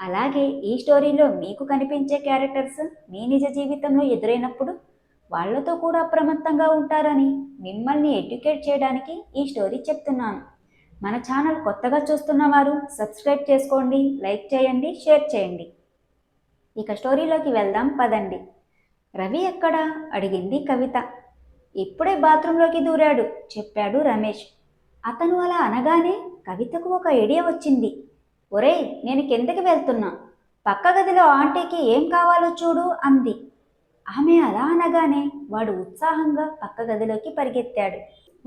అలాగే ఈ స్టోరీలో మీకు కనిపించే క్యారెక్టర్స్ మీ నిజ జీవితంలో ఎదురైనప్పుడు వాళ్ళతో కూడా అప్రమత్తంగా ఉంటారని మిమ్మల్ని ఎడ్యుకేట్ చేయడానికి ఈ స్టోరీ చెప్తున్నాను. మన ఛానల్ కొత్తగా చూస్తున్న వారు సబ్స్క్రైబ్ చేసుకోండి లైక్ చేయండి షేర్ చేయండి. ఇక స్టోరీలోకి వెళ్దాం పదండి. రవి ఎక్కడా? అడిగింది కవిత. ఇప్పుడే బాత్రూంలోకి దూరాడు చెప్పాడు రమేష్. అతను అలా అనగానే కవితకు ఒక ఐడియా వచ్చింది. ఒరేయ్ నేను కిందకి వెళ్తున్నా? పక్క గదిలో ఆంటీకి ఏం కావాలో చూడు అంది. ఆమె అలా అనగానే వాడు ఉత్సాహంగా పక్క గదిలోకి పరిగెత్తాడు.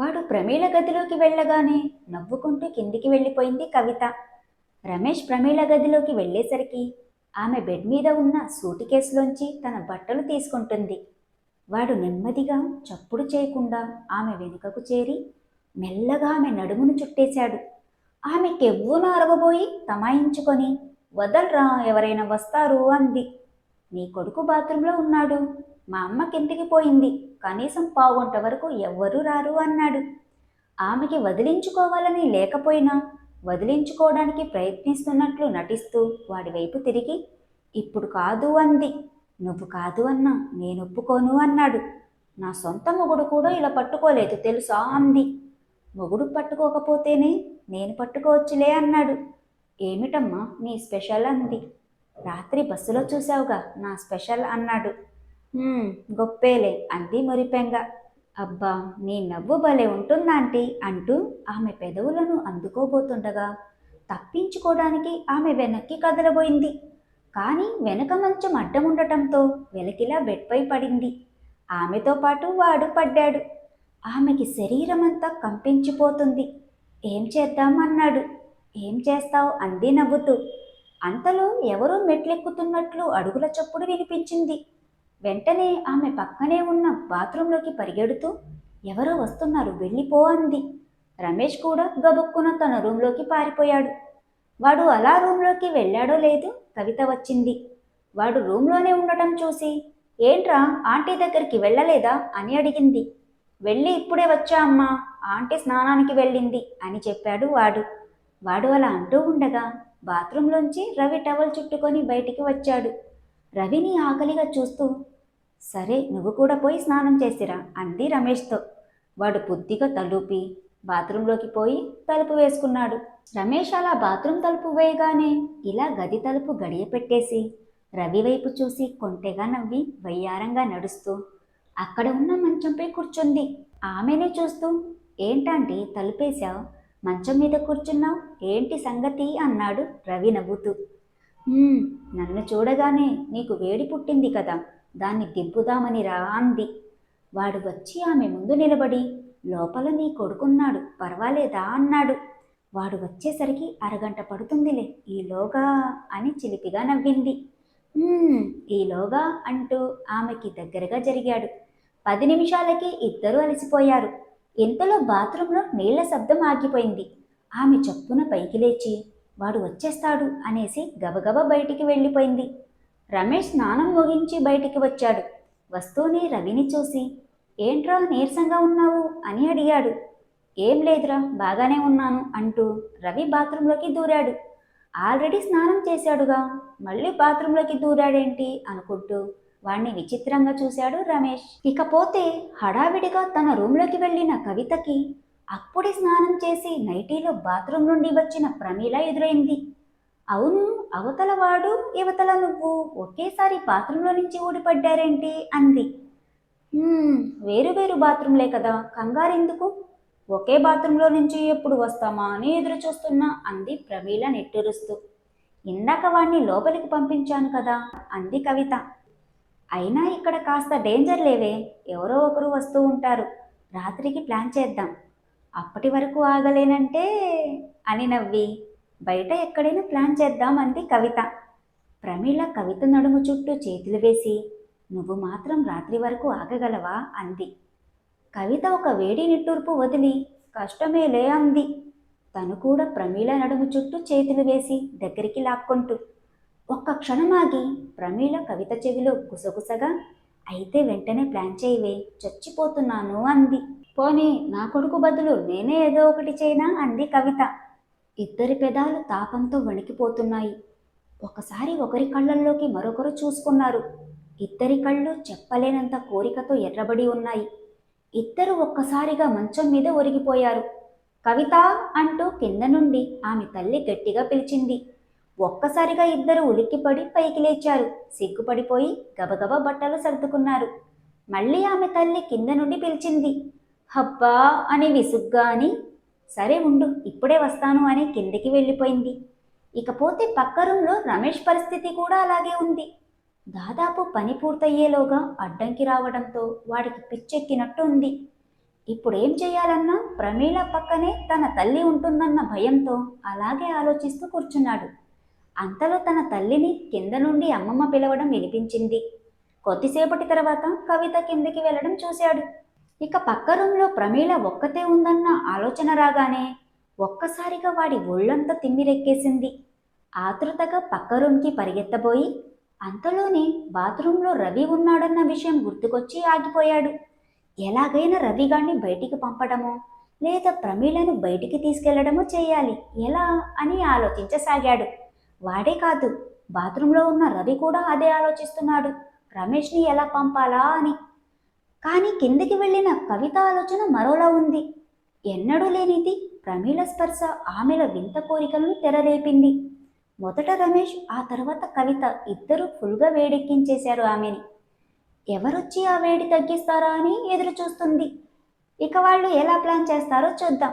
వాడు ప్రమీల గదిలోకి వెళ్ళగానే నవ్వుకుంటూ కిందికి వెళ్ళిపోయింది కవిత. రమేష్ ప్రమీల గదిలోకి వెళ్ళేసరికి ఆమె బెడ్ మీద ఉన్న సూటి కేసులోంచి తన బట్టలు తీసుకుంటుంది. వాడు నెమ్మదిగా చప్పుడు చేయకుండా ఆమె వెనుకకు చేరి మెల్లగా ఆమె నడుమును చుట్టేశాడు. ఆమె కెవ్వున అరవబోయి తమాయించుకొని వదలరా ఎవరైనా వస్తారు అంది. నీ కొడుకు బాత్రూంలో ఉన్నాడు. మా అమ్మ కిందికి పోయింది. కనీసం పావుగంట వరకు ఎవ్వరూ రారు అన్నాడు. ఆమెకి వదిలించుకోవాలని లేకపోయినా వదిలించుకోవడానికి ప్రయత్నిస్తున్నట్లు నటిస్తూ వాడి వైపు తిరిగి ఇప్పుడు కాదు అంది. నువ్వు కాదు అన్నా నేను ఒప్పుకోను అన్నాడు. నా సొంత మొగుడు కూడా ఇలా పట్టుకోలేదు తెలుసా? అంది. మొగుడు పట్టుకోకపోతేనే నేను పట్టుకోవచ్చులే అన్నాడు. ఏమిటమ్మా నీ స్పెషల్ అంది. రాత్రి బస్సులో చూసావుగా నా స్పెషల్ అన్నాడు. గొప్పేలే అంది మురిపెంగా. అబ్బా నీ నవ్వు భలే ఉంటుందాంటీ అంటూ ఆమె పెదవులను అందుకోబోతుండగా తప్పించుకోవడానికి ఆమె వెనక్కి కదలబోయింది. కానీ వెనక మంచం అడ్డం ఉండటంతో వెలకిలా బెడ్పై పడింది. ఆమెతో పాటు వాడు పడ్డాడు. ఆమెకి శరీరమంతా కంపించిపోతుంది. ఏం చేద్దామన్నాడు? ఏం చేస్తావు? అంది నవ్వుతూ. అంతలో ఎవరో మెట్లెక్కుతున్నట్లు అడుగుల చప్పుడు వినిపించింది. వెంటనే ఆమె పక్కనే ఉన్న బాత్రూంలోకి పరిగెడుతూ ఎవరో వస్తున్నారు వెళ్ళిపో అంది. రమేష్ కూడా గబుక్కున తన రూంలోకి పారిపోయాడు. వాడు అలా రూంలోకి వెళ్ళాడో లేదు కవిత వచ్చింది. వాడు రూంలోనే ఉండటం చూసి ఏంట్రా ఆంటీ దగ్గరికి వెళ్ళలేదా? అని అడిగింది. వెళ్ళి ఇప్పుడే వచ్చా అమ్మా. ఆంటీ స్నానానికి వెళ్ళింది అని చెప్పాడు వాడు. వాడు అలా అంటూ ఉండగా బాత్రూంలోంచి రవి టవల్ చుట్టుకొని బయటికి వచ్చాడు. రవిని ఆకలిగా చూస్తూ సరే నువ్వు కూడా పోయి స్నానం చేసిరా అంది రమేష్తో. వాడు బుద్ధిగా తలూపి బాత్రూంలోకి పోయి తలుపు వేసుకున్నాడు. రమేష్ అలా బాత్రూం తలుపు వేయగానే ఇలా గది తలుపు గడియ పెట్టేసి రవి వైపు చూసి కొంటెగా నవ్వి వయ్యారంగా నడుస్తూ అక్కడ ఉన్న మంచంపై కూర్చుంది. ఆమెనే చూస్తూ ఏంటంటే తలుపేశావు? మంచం మీద కూర్చున్నావు? ఏంటి సంగతి? అన్నాడు రవి నవ్వుతూ. నన్ను చూడగానే నీకు వేడి పుట్టింది కదా దాన్ని దిబ్బుదామని రా అంది. వాడు వచ్చి ఆమె ముందు నిలబడి లోపల నీ కొడుకున్నాడు పర్వాలేదా? అన్నాడు. వాడు వచ్చేసరికి అరగంట పడుతుందిలే ఈలోగా అని చిలిపిగా నవ్వింది. ఈలోగా అంటూ ఆమెకి దగ్గరగా జరిగాడు. పది నిమిషాలకి ఇద్దరూ అలసిపోయారు. ఇంతలో బాత్రూంలో నీళ్ళ శబ్దం ఆగిపోయింది. ఆమె చప్పున పైకి లేచి వాడు వచ్చేస్తాడు అనేసి గబగబ బయటికి వెళ్ళిపోయింది. రమేష్ స్నానం ముగించి బయటికి వచ్చాడు. వస్తూనే రవిని చూసి ఏంట్రా నీరసంగా ఉన్నావు? అని అడిగాడు. ఏం లేదురా బాగానే ఉన్నాను అంటూ రవి బాత్రూంలోకి దూరాడు. ఆల్రెడీ స్నానం చేశాడుగా మళ్ళీ బాత్రూంలోకి దూరాడేంటి? అనుకుంటూ వాణ్ణి విచిత్రంగా చూశాడు రమేష్. ఇకపోతే హడావిడిగా తన రూంలోకి వెళ్ళిన కవితకి అప్పుడే స్నానం చేసి నైటీలో బాత్రూం నుండి వచ్చిన ప్రమీల ఎదురైంది. అవును అవతలవాడు యువతల నువ్వు ఒకేసారి బాత్రూంలో నుంచి ఊడిపడ్డారేంటి? అంది. వేరు వేరు బాత్రూంలే కదా కంగారెందుకు? ఒకే బాత్రూంలో నుంచి ఎప్పుడు వస్తామా అని ఎదురు చూస్తున్నా అంది ప్రమీల నెట్టురుస్తూ. ఇందాక వాణ్ణి లోపలికి పంపించాను కదా అంది కవిత. అయినా ఇక్కడ కాస్త డేంజర్ లేవే. ఎవరో ఒకరు వస్తూ ఉంటారు. రాత్రికి ప్లాన్ చేద్దాం. అప్పటి వరకు ఆగలేనంటే అని నవ్వి బయట ఎక్కడైనా ప్లాన్ చేద్దాం అంది కవిత. ప్రమీళ కవిత నడుము చుట్టూ చేతులు వేసి నువ్వు మాత్రం రాత్రి వరకు ఆగగలవా? అంది. కవిత ఒక వేడి నిట్టూర్పు వదిలి కష్టమేలే అంది. తను కూడా ప్రమీళ నడుము చుట్టూ చేతులు వేసి దగ్గరికి లాక్కుంటూ ఒక్క క్షణం ఆగి ప్రమీల కవిత చెవిలో గుసగుసగా అయితే వెంటనే ప్లాన్ చేయవే చచ్చిపోతున్నాను అంది. పోనీ నా కొడుకు బదులు నేనే ఏదో ఒకటి చేయనా అంది కవిత. ఇద్దరి పెదాలు తాపంతో వణికిపోతున్నాయి. ఒకసారి ఒకరి కళ్ళల్లోకి మరొకరు చూసుకున్నారు. ఇద్దరి కళ్ళు చెప్పలేనంత కోరికతో ఎర్రబడి ఉన్నాయి. ఇద్దరు ఒక్కసారిగా మంచం మీద ఒరిగిపోయారు. కవిత అంటూ కింద నుండి ఆమె తల్లి గట్టిగా పిలిచింది. ఒక్కసారిగా ఇద్దరు ఉలిక్కిపడి పైకి లేచారు. సిగ్గుపడిపోయి గబగబా బట్టలు సర్దుకున్నారు. మళ్ళీ ఆమె తల్లి కింద నుండి పిలిచింది హబ్బా అని విసుగ్గా అని సరే ఉండు ఇప్పుడే వస్తాను అని కిందికి వెళ్ళిపోయింది. ఇకపోతే పక్క రూంలో రమేష్ పరిస్థితి కూడా అలాగే ఉంది. దాదాపు పని పూర్తయ్యేలోగా అడ్డంకి రావడంతో వాడికి పిచ్చెక్కినట్టు ఉంది. ఇప్పుడేం చేయాలన్నా ప్రమీళ పక్కనే తన తల్లి ఉంటుందన్న భయంతో అలాగే ఆలోచిస్తూ కూర్చున్నాడు. అంతలో తన తల్లిని కింద నుండి అమ్మమ్మ పిలవడం వినిపించింది. కొద్దిసేపటి తర్వాత కవిత కిందికి వెళ్ళడం చూశాడు. ఇక పక్క రూంలో ప్రమీల ఒక్కతే ఉందన్న ఆలోచన రాగానే ఒక్కసారిగా వాడి ఒళ్ళంతా తిమ్మిరెక్కేసింది. ఆతృతగా పక్క రూమ్కి పరిగెత్తబోయి అంతలోనే బాత్రూంలో రవి ఉన్నాడన్న విషయం గుర్తుకొచ్చి ఆగిపోయాడు. ఎలాగైనా రవిగాణ్ణి బయటికి పంపడమో లేదా ప్రమీలను బయటికి తీసుకెళ్ళడమో చేయాలి. ఎలా అని ఆలోచించసాగాడు. వాడే కాదు. బాత్రూంలో ఉన్న రవి కూడా అదే ఆలోచిస్తున్నాడు. రమేష్ని ఎలా పంపాలా అని. కానీ కిందికి వెళ్ళిన కవిత ఆలోచన మరోలా ఉంది. ఎన్నడూ లేనిది ప్రమీల స్పర్శ ఆమెల వింత కోరికలను తెరరేపింది. మొదట రమేష్ ఆ తర్వాత కవిత ఇద్దరూ ఫుల్గా వేడెక్కించేశారు ఆమెని. ఎవరొచ్చి ఆ వేడి తగ్గిస్తారా అని ఎదురు చూస్తుంది ఇక వాళ్ళు ఎలా ప్లాన్ చేస్తారో చూద్దాం.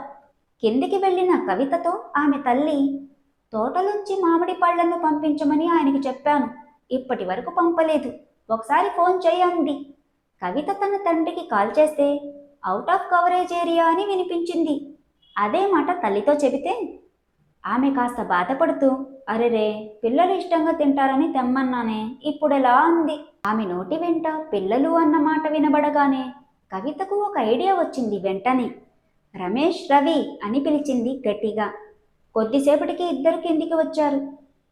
కిందికి వెళ్ళిన కవితతో ఆమె తల్లి తోటలోంచి మామిడి పళ్ళను పంపించమని ఆయనకి చెప్పాను. ఇప్పటి వరకు పంపలేదు. ఒకసారి ఫోన్ చేయండి కవిత తన తండ్రికి కాల్ చేస్తే అవుట్ ఆఫ్ కవరేజ్ ఏరియా అని వినిపించింది. అదే మాట తల్లితో చెబితే ఆమె కాస్త బాధపడుతూ అరెరే పిల్లలు ఇష్టంగా తింటారని తెమ్మన్నానే ఇప్పుడెలా అంది. ఆమె నోటి వెంట పిల్లలు అన్న మాట వినబడగానే కవితకు ఒక ఐడియా వచ్చింది వెంటనే. రమేష్ రవి అని పిలిచింది గట్టిగా. కొద్దిసేపటికి ఇద్దరు కిందికి వచ్చారు.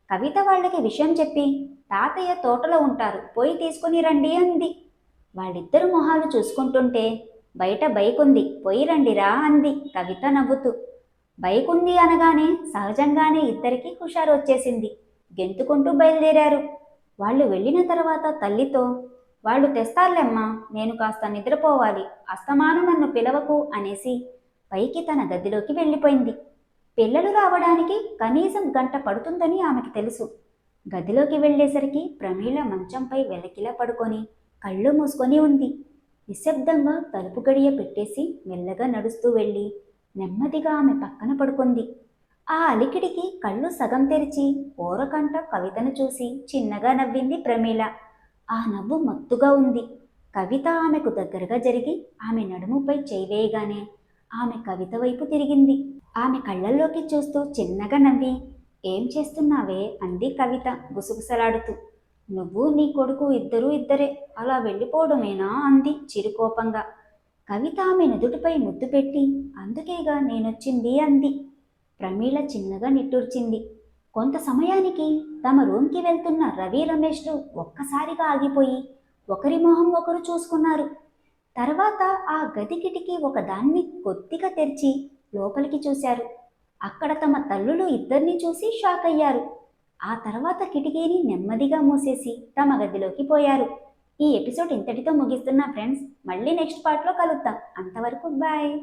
కవిత వాళ్ళకి విషయం చెప్పి తాతయ్య తోటలో ఉంటారు పోయి తీసుకుని రండి అంది. వాళ్ళిద్దరు మొహాలు చూసుకుంటుంటే బయట బైక్ ఉంది పోయి రండిరా అంది కవిత నవ్వుతూ. బైక్ ఉంది అనగానే సహజంగానే ఇద్దరికీ హుషారు వచ్చేసింది. గెంతుకుంటూ బయలుదేరారు. వాళ్ళు వెళ్ళిన తర్వాత తల్లితో వాళ్ళు తెస్తారులేమ్మా నేను కాస్త నిద్రపోవాలి అస్తమాను నన్ను పిలవకు అనేసి పైకి తన గదిలోకి వెళ్ళిపోయింది. పిల్లలు రావడానికి కనీసం గంట పడుతుందని ఆమెకి తెలుసు. గదిలోకి వెళ్ళేసరికి ప్రమీల మంచంపై వెలకిలా పడుకొని కళ్ళు మూసుకొని ఉంది. నిశ్శబ్దంగా తలుపు గడియ పెట్టేసి మెల్లగా నడుస్తూ వెళ్ళి నెమ్మదిగా ఆమె పక్కన పడుకుంది. ఆ అలికిడికి కళ్ళు సగం తెరిచి ఓరకంట కవితను చూసి చిన్నగా నవ్వింది ప్రమీల. ఆ నవ్వు మత్తుగా ఉంది. కవిత ఆమెకు దగ్గరగా జరిగి ఆమె నడుముపై చేయివేయగానే ఆమె కవిత వైపు తిరిగింది. ఆమె కళ్ళల్లోకి చూస్తూ చిన్నగా నవ్వి ఏం చేస్తున్నావే? అంది కవిత గుసగుసలాడుతూ. నువ్వు నీ కొడుకు ఇద్దరూ ఇద్దరే అలా వెళ్ళిపోవడమేనా? అంది చిరుకోపంగా. కవిత ఆమె నుదుటిపై ముద్దు పెట్టి అందుకేగా నేనొచ్చింది అంది. ప్రమీళ చిన్నగా నిట్టూర్చింది. కొంత సమయానికి తమ రూమ్కి వెళ్తున్న రవి రమేష్లు ఒక్కసారిగా ఆగిపోయి ఒకరి మొహం ఒకరు చూసుకున్నారు. తర్వాత ఆ గది కిటికీ ఒకదాన్ని కొద్దిగా తెరిచి లోపలికి చూశారు. అక్కడ తమ తల్లులు ఇద్దరిని చూసి షాక్ అయ్యారు. ఆ తర్వాత కిటికీని నెమ్మదిగా మూసేసి తమ గదిలోకి పోయారు. ఈ ఎపిసోడ్ ఇంతటితో ముగిస్తున్నా ఫ్రెండ్స్. మళ్ళీ నెక్స్ట్ పార్ట్లో కలుద్దాం. అంతవరకు బాయ్.